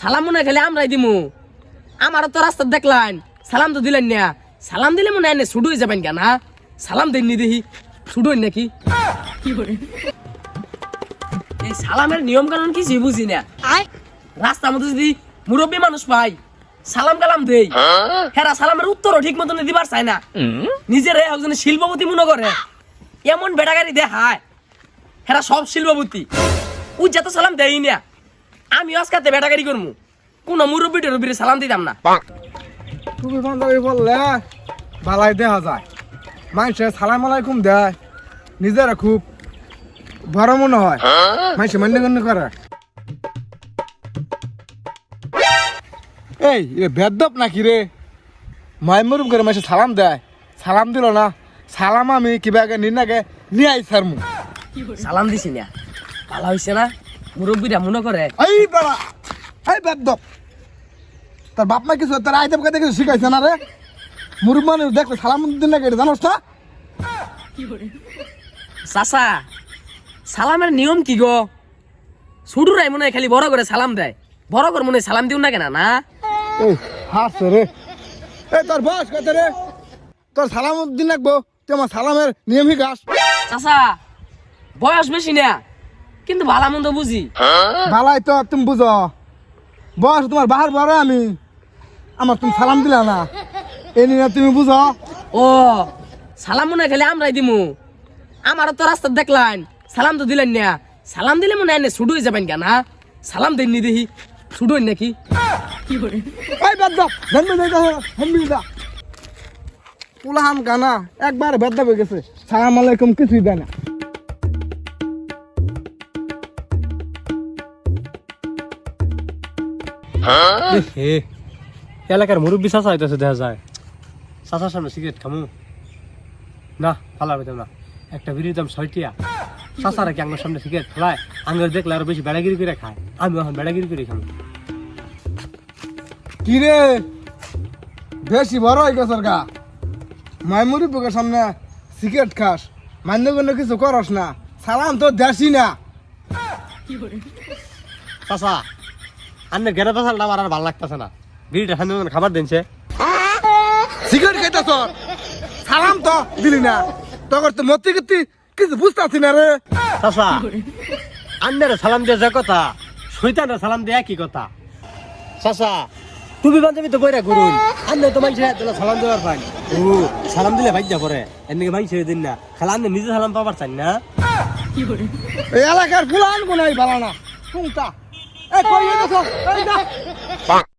সালাম মনে হয় খালি আমরাই দিমু। আমারও তো রাস্তা দেখলেন সালাম তো দিলেন না। সালাম দিলে মনে হয় এনে ছুটু হয়ে যাবেন কেন সালাম দেননি দেখি হইন নাকি? এই সালামের নিয়ম কানুন কিছু বুঝি না। রাস্তার মধ্যে যদি মুরব্বী মানুষ পাই সালাম কালাম দেই। হেরা সালামের উত্তরও ঠিক মতন দিবার চায় না। নিজের একজন শিল্পপতি মনে করে। এমন বেটাগারি দেখায়। হেরা সব শিল্পপতি। ও যত সালাম দেই না। আমি আজকাতে বেটাগারি করমু। কোন মুরব্বী টুরব্বীর সালাম দিতাম না। তুমি বান্ধবী বললে বালাই দেখা যায়। মানুষে সালাম আলাইকুম দেয় নিজেরা খুব বড় মনে হয়। মানুষে মান্য গণ্য করে। এই এ বেদব নাকি রে? মাইমুরুম করে মাসে সালাম দেয়। সালাম দিল না। সালাম আমি কিবা আগে নিনাকে নিয়ে আই সারমু সালাম দিছি না ভালো হয়েছে না? মুরব্বীরা মনে করে এই বেড়া এই বেদব। তোর বাপ মা কিছু তোর আইতেম কাছে কিছু শিখাইছে না রে? মুরুব মানুষ দেখলে সালাম দিন না কেটে জানোস না? চাচা সালামের নিয়ম কি গো? ছুটুরাই মনে হয় খালি বড় করে সালাম দেয়। বড় করে মনে হয় সালাম দিও না কেন না? এই হাসছে রে। এই তোর বয়স কত রে? তোর সালাম দিন রাখব তুই আমার সালামের নিয়ম হিকাস চাচা বয়স বেশি না। কিন্তু ভালো মন্দ বুঝি। বালাই তো তুমি বুঝো। বয়স তোমার বাহার বড় আমি। আমার তুমি সালাম দিলা না। এই নিয়ে তুমি বুঝো। ও সালাম মনে খালি আমরাই দিমু। আমারও তো রাস্তা দেখলেন সালাম তো দিলেন না। সালাম দিলে মনে হয় এনে ছুটু হয়ে যাবেন কেন সালাম দেননি দেখি। ছুটু হইন নাকি? যা পুলাহাম গানা একবার বেদ্য হয়ে গেছে। সালাম আলাইকুম কিছুই দেয় না। এলাকার মুরব্বী চাচা হইতেছে দেখা যায়। চাচার সামনে সিগারেট খামু। না ফালা পেতাম না। একটা বিড়ির দাম ছয়টিয়া। চাচারা কি আঙ্গের সামনে সিগারেট ফেলায়? আঙ্গের দেখলে আরও বেশি বেড়াগিরি করে খায়। আমি এখন বেড়াগিরি করে খাব কি রে বেশি বড় হয়ে গেছে গা। মাইমুরি বুকের সামনে সিগারেট খাস। মান্য কোনো কিছু করস না। সালাম তো দেশি না। চাচা আন্নের গেরা পেশালটা আমার আর ভালো লাগতেছে না। বিড়িটা সামনে খাবার দিনছে। সিগারেট খাইতে তোর সালাম তো দিলি না। তখন তো মতি গতি কিছু বুঝতে না রে। চাচা আন্নের সালাম দিয়ে যে কথা শৈতানের সালাম দিয়ে একই কথা। চাচা তুমি বান্ধবী তো বইরা করুন আন্নে তো মাইছে দিলে সালাম দেওয়ার পাই। ও সালাম দিলে ভাই যা পরে এমনি মাইছে দিন না। খালা আন্নে নিজে সালাম পাবার চাই না। এলাকার ফুলান কোনাই বালা না। শুনতা এ কই গেছ এই যা।